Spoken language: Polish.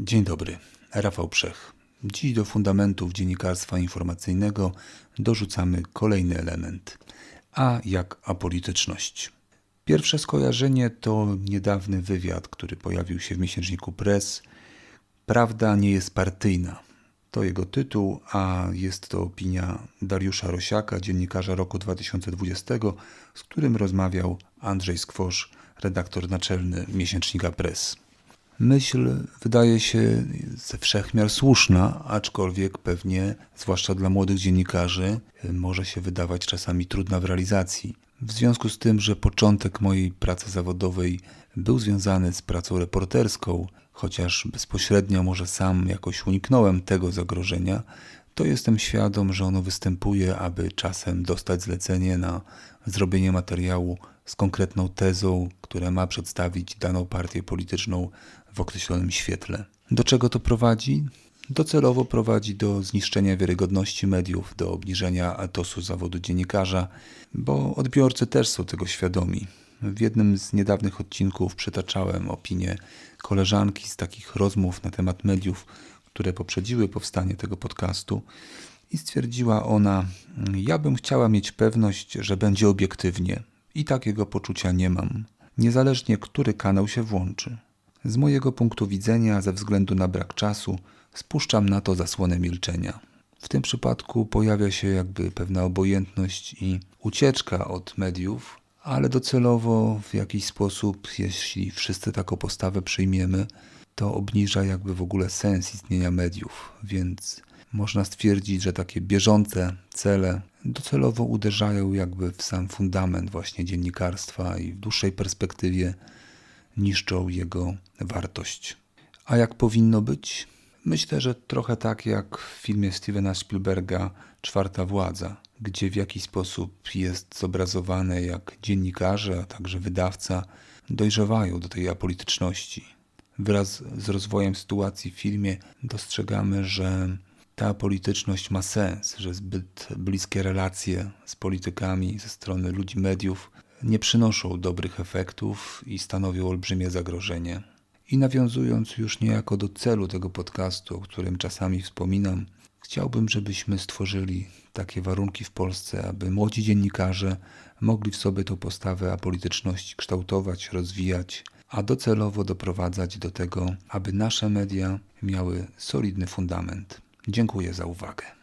Dzień dobry, Rafał Przech. Dziś do fundamentów dziennikarstwa informacyjnego dorzucamy kolejny element, a jak apolityczność. Pierwsze skojarzenie to niedawny wywiad, który pojawił się w miesięczniku Press. Prawda nie jest partyjna. To jego tytuł, a jest to opinia Dariusza Rosiaka, dziennikarza roku 2020, z którym rozmawiał Andrzej Skwosz, redaktor naczelny miesięcznika Press. Myśl wydaje się ze wszechmiar słuszna, aczkolwiek pewnie, zwłaszcza dla młodych dziennikarzy, może się wydawać czasami trudna w realizacji. W związku z tym, że początek mojej pracy zawodowej był związany z pracą reporterską, chociaż bezpośrednio może sam jakoś uniknąłem tego zagrożenia, to jestem świadom, że ono występuje, aby czasem dostać zlecenie na zrobienie materiału z konkretną tezą, która ma przedstawić daną partię polityczną w określonym świetle. Do czego to prowadzi? Docelowo prowadzi do zniszczenia wiarygodności mediów, do obniżenia etosu zawodu dziennikarza, bo odbiorcy też są tego świadomi. W jednym z niedawnych odcinków przytaczałem opinię koleżanki z takich rozmów na temat mediów, które poprzedziły powstanie tego podcastu i stwierdziła ona: Ja bym chciała mieć pewność, że będzie obiektywnie i takiego poczucia nie mam, niezależnie który kanał się włączy. Z mojego punktu widzenia, ze względu na brak czasu, spuszczam na to zasłonę milczenia. W tym przypadku pojawia się jakby pewna obojętność i ucieczka od mediów, ale docelowo w jakiś sposób, jeśli wszyscy taką postawę przyjmiemy, to obniża jakby w ogóle sens istnienia mediów, więc można stwierdzić, że takie bieżące cele docelowo uderzają jakby w sam fundament właśnie dziennikarstwa i w dłuższej perspektywie niszczą jego wartość. A jak powinno być? Myślę, że trochę tak jak w filmie Stevena Spielberga Czwarta Władza, gdzie w jakiś sposób jest zobrazowane, jak dziennikarze, a także wydawca dojrzewają do tej apolityczności. Wraz z rozwojem sytuacji w filmie dostrzegamy, że ta polityczność ma sens, że zbyt bliskie relacje z politykami ze strony ludzi mediów nie przynoszą dobrych efektów i stanowią olbrzymie zagrożenie. I nawiązując już niejako do celu tego podcastu, o którym czasami wspominam, chciałbym, żebyśmy stworzyli takie warunki w Polsce, aby młodzi dziennikarze mogli w sobie tą postawę apolityczności kształtować, rozwijać, a docelowo doprowadzać do tego, aby nasze media miały solidny fundament. Dziękuję za uwagę.